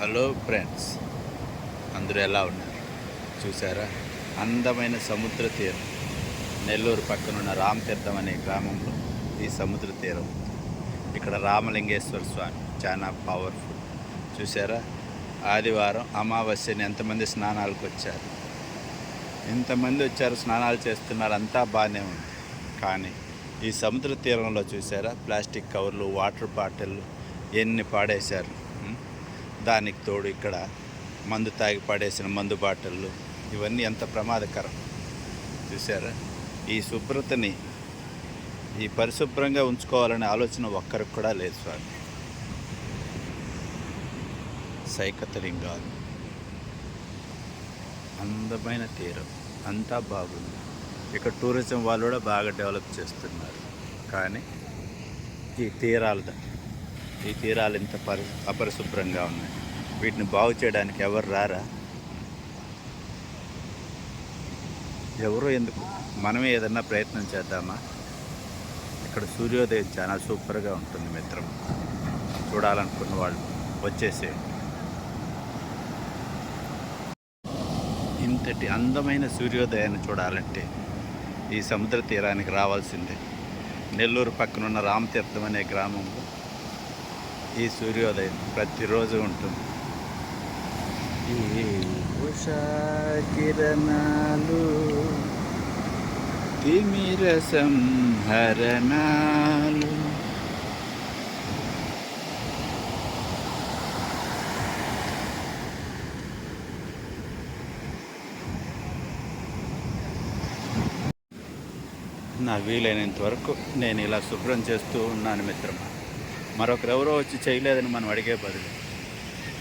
Hello friends అందరూ ఎలా ఉన్నారు? చూసారా అందమైన సముద్ర తీరం. నెల్లూరు పక్కనున్న రామతీర్థం అనే గ్రామంలో ఈ సముద్ర తీరం ఇక్కడ రామలింగేశ్వర స్వామి చాలా పవర్ఫుల్ చూసారా ఆదివారం అమావాస్యని ఎంతమంది స్నానాలకు వచ్చారు? ఇంతమంది వచ్చారు స్నానాలు చేస్తున్నారు అంతా బాగానే ఉంది. కానీ ఈ సముద్ర తీరంలో చూసారా ప్లాస్టిక్ కవర్లు వాటర్ బాటిళ్ళు ఎన్ని పాడేశారు? దానికి తోడు ఇక్కడ మందు తాగి పడేసిన మందు బాటిళ్ళు ఇవన్నీ ఎంత ప్రమాదకరం. చూసారా ఈ శుభ్రతని ఈ పరిశుభ్రంగా ఉంచుకోవాలనే ఆలోచన ఒక్కరికి కూడా లేదు స్వామి. సైకతలింగాలు అందమైన తీరం. అంతా బాగుంది. ఇక్కడ టూరిజం వాళ్ళు కూడా బాగా డెవలప్ చేస్తున్నారు. కానీ ఈ తీరాలు ఈ తీరాలు ఇంత పరి అపరిశుభ్రంగా ఉన్నాయి. వీటిని బాగు చేయడానికి ఎవరు రారా? ఎవరో ఎందుకు? మనమే ఏదన్నా ప్రయత్నం చేద్దామా? ఇక్కడ సూర్యోదయం చాలా సూపర్గా ఉంటుంది మిత్రం. చూడాలనుకున్న వాళ్ళు వచ్చేసే ఇంతటి అందమైన సూర్యోదయాన్ని చూడాలంటే ఈ సముద్ర తీరానికి రావాల్సిందే. నెల్లూరు పక్కనున్న రామతీర్థం అనే గ్రామంలో ఈ సూర్యోదయం ప్రతిరోజు ఉంటుంది. ఈ ఉషా కిరణాలు తిమిర సంహరణాలు నా వీలైనంత వరకు నేను ఇలా శుభ్రం చేస్తూ ఉన్నాను మిత్రమా? మరొకరు ఎవరో వచ్చి చేయలేదని మనం అడిగే బదులు.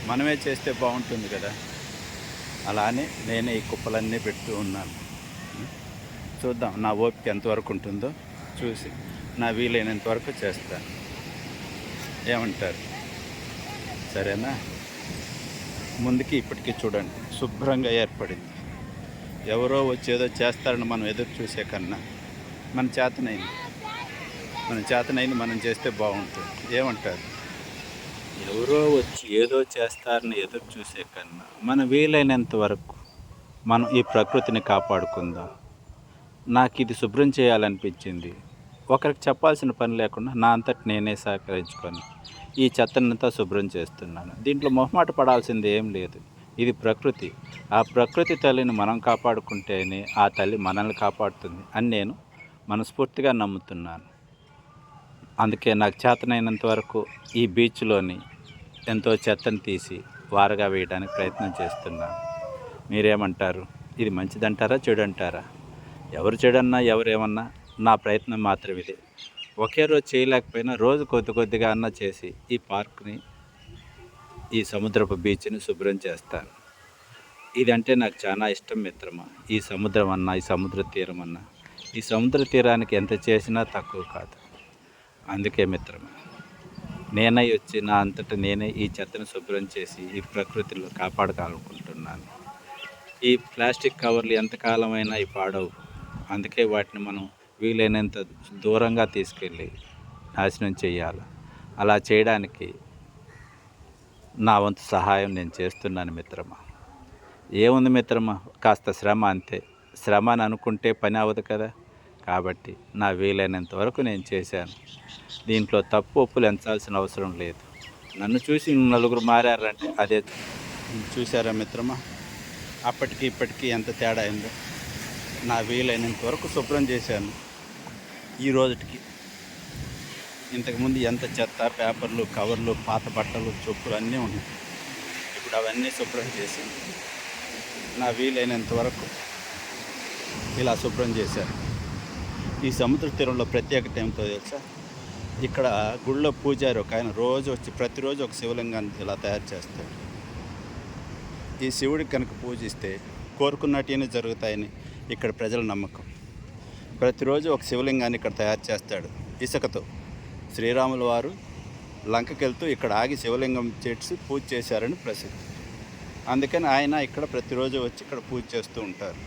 మనమే చేస్తే బాగుంటుంది కదా. అలానే నేనే ఈ కుప్పలన్నీ పెడుతూ ఉన్నాను. చూద్దాం నా ఓపిక ఎంతవరకు ఉంటుందో చూసి నా వీలైనంత వరకు చేస్తాను. ఏమంటారు? సరేనా? ముందుకి ఇప్పటికీ చూడండి. శుభ్రంగా ఏర్పడింది. ఎవరో వచ్చి ఏదో చేస్తారని మనం ఎదురు చూసే కన్నా మన చేతనైంది. మన చేతనైంది మనం చేస్తే బాగుంటుంది. ఏమంటారు? ఎవరో వచ్చి ఏదో చేస్తారని ఎదురు చూసే కన్నా మన వీలైనంత వరకు మనం ఈ ప్రకృతిని కాపాడుకుందాం. నాకు ఇది శుభ్రం చేయాలనిపించింది. ఒకరికి చెప్పాల్సిన పని లేకుండా నా అంతటి నేనే సహకరించుకొని ఈ చెత్తనంతా శుభ్రం చేస్తున్నాను. దీంట్లో మొహమాట పడాల్సింది ఏం లేదు. ఇది ప్రకృతి. ఆ ప్రకృతి తల్లిని మనం కాపాడుకుంటేనే ఆ తల్లి మనల్ని కాపాడుతుంది అని నేను మనస్ఫూర్తిగా నమ్ముతున్నాను. అందుకే నాకు చేతనైనంత వరకు ఈ బీచ్లోని ఎంతో చెత్తను తీసి వారగా వేయడానికి ప్రయత్నం చేస్తున్నాను మీరేమంటారు? ఇది మంచిదంటారా? చెడంటారా? ఎవరు చెడన్నా ఎవరేమన్నా నా ప్రయత్నం మాత్రం ఇది. ఒకే రోజు చేయలేకపోయినా రోజు కొద్ది కొద్దిగా అన్నా చేసి ఈ పార్క్ని ఈ సముద్రపు బీచ్ని శుభ్రం చేస్తాను. ఇదంటే నాకు చాలా ఇష్టం మిత్రమా. ఈ సముద్రం అన్నా ఈ సముద్ర తీరం అన్న ఈ సముద్ర తీరానికి ఎంత చేసినా తక్కువ కాదు. అందుకే మిత్రమా నేనై వచ్చి నా అంతటా నేనే ఈ చెత్తను శుభ్రం చేసి ఈ ప్రకృతిలో కాపాడుకోవాలనుకుంటున్నాను. ఈ ప్లాస్టిక్ కవర్లు ఎంతకాలమైనా ఈ పాడవు. అందుకే వాటిని మనం వీలైనంత దూరంగా తీసుకెళ్ళి నాశనం చేయాలి. అలా చేయడానికి నా వంతు సహాయం నేను చేస్తున్నాను మిత్రమా. ఏముంది మిత్రమా? కాస్త శ్రమ అంతే. శ్రమ అని అనుకుంటే పని అవ్వదు కదా. కాబట్టి నా వీలైనంత వరకు నేను చేశాను. దీంట్లో తప్పు ఒప్పులు ఎంచాల్సిన అవసరం లేదు. నన్ను చూసి నలుగురు మారారంటే అదే చూసారా మిత్రమా? అప్పటికి ఇప్పటికీ ఎంత తేడా అయిందో. నా వీలైనంత వరకు శుభ్రం చేశాను. ఈ రోజుకి ఇంతకుముందు ఎంత చెత్త పేపర్లు కవర్లు పాత బట్టలు చొప్పులు అన్నీ ఉన్నాయి. ఇప్పుడు అవన్నీ శుభ్రం చేశాను. నా వీలైనంత వరకు ఇలా శుభ్రం చేశారు ఈ సముద్ర తీరంలో ప్రత్యేకత ఏమిటో తెలుసా? ఇక్కడ గుళ్ళో పూజారి ఒక ఆయన రోజు వచ్చి ప్రతిరోజు ఒక శివలింగాన్ని ఇలా తయారు చేస్తాడు. ఈ శివుడికి కనుక పూజిస్తే కోరుకున్నట్టు జరుగుతాయని ఇక్కడ ప్రజల నమ్మకం. ప్రతిరోజు ఒక శివలింగాన్ని ఇక్కడ తయారు చేస్తాడు ఇసుకతో. శ్రీరాముల వారు లంకకి వెళ్తూ ఇక్కడ ఆగి శివలింగం చేసి పూజ చేశారని ప్రసిద్ధి. అందుకని ఆయన ఇక్కడ ప్రతిరోజు వచ్చి ఇక్కడ పూజ చేస్తూ ఉంటారు.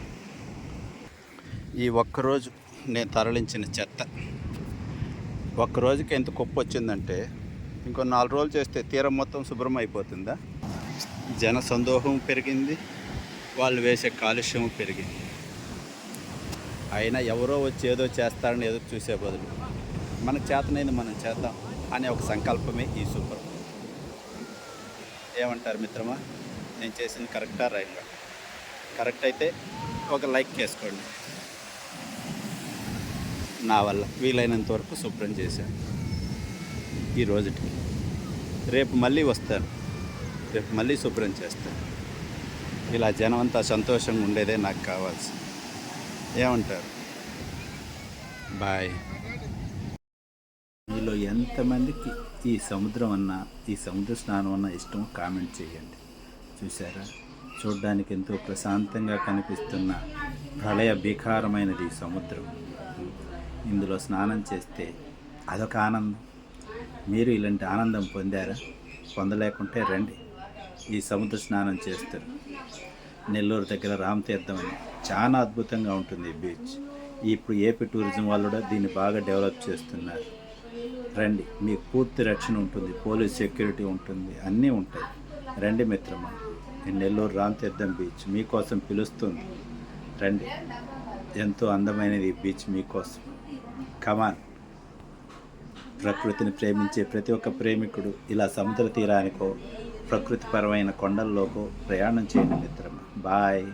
ఈ ఒక్కరోజు నేను తరలించిన చెత్త ఒక్కరోజుకి ఎంత కుప్ప వచ్చిందంటే ఇంకో నాలుగు రోజులు చేస్తే తీరం మొత్తం శుభ్రం అయిపోతుందా? జన సందోహం పెరిగింది వాళ్ళు వేసే కాలుష్యం పెరిగింది. అయినా ఎవరో వచ్చి ఏదో చేస్తారని ఎదురు చూసే బదులు మనకు చేతనైంది మనం చేద్దాం అనే ఒక సంకల్పమే ఈ సూపర్ ఏమంటారు మిత్రమా? నేను చేసింది కరెక్టా రైట్? కరెక్ట్ అయితే ఒక లైక్ చేసుకోండి. నా వల్ల వీలైనంత వరకు శుభ్రం చేశాను. ఈ రోజుకి రేపు మళ్ళీ వస్తాను. రేపు మళ్ళీ శుభ్రం చేస్తాను. ఇలా జనం అంతా సంతోషంగా ఉండేదే నాకు కావాల్సి ఏమంటారు? బాయ్. మీలో ఎంతమందికి ఈ సముద్రం అన్న ఈ సముద్ర స్నానం అన్న ఇష్టం కామెంట్ చేయండి. చూసారా చూడ్డానికి ఎంతో ప్రశాంతంగా కనిపిస్తున్న ప్రళయ భీకారమైనది ఈ సముద్రం. ఇందులో స్నానం చేస్తే అదొక ఆనందం. మీరు ఇలాంటి ఆనందం పొందారా? పొందలేకుంటే రండి. ఈ సముద్ర స్నానం చేస్తారు. నెల్లూరు దగ్గర రామతీర్థం అని. చాలా అద్భుతంగా ఉంటుంది ఈ బీచ్. ఇప్పుడు ఏపీ టూరిజం వాళ్ళు కూడా దీన్ని బాగా డెవలప్ చేస్తున్నారు. రండి. మీకు పూర్తి రక్షణ ఉంటుంది. పోలీస్ సెక్యూరిటీ ఉంటుంది. అన్నీ ఉంటాయి. రండి మిత్రమా. నెల్లూరు రామతీర్థం బీచ్ మీకోసం పిలుస్తుంది. రండి. ఎంతో అందమైనది ఈ బీచ్ మీకోసం. కమాన్ ప్రకృతిని ప్రేమించే ప్రతి ఒక్క ప్రేమికుడు ఇలా సముద్ర తీరానికో ప్రకృతిపరమైన కొండల్లోకో ప్రయాణం చేయండి మిత్రమా. బాయ్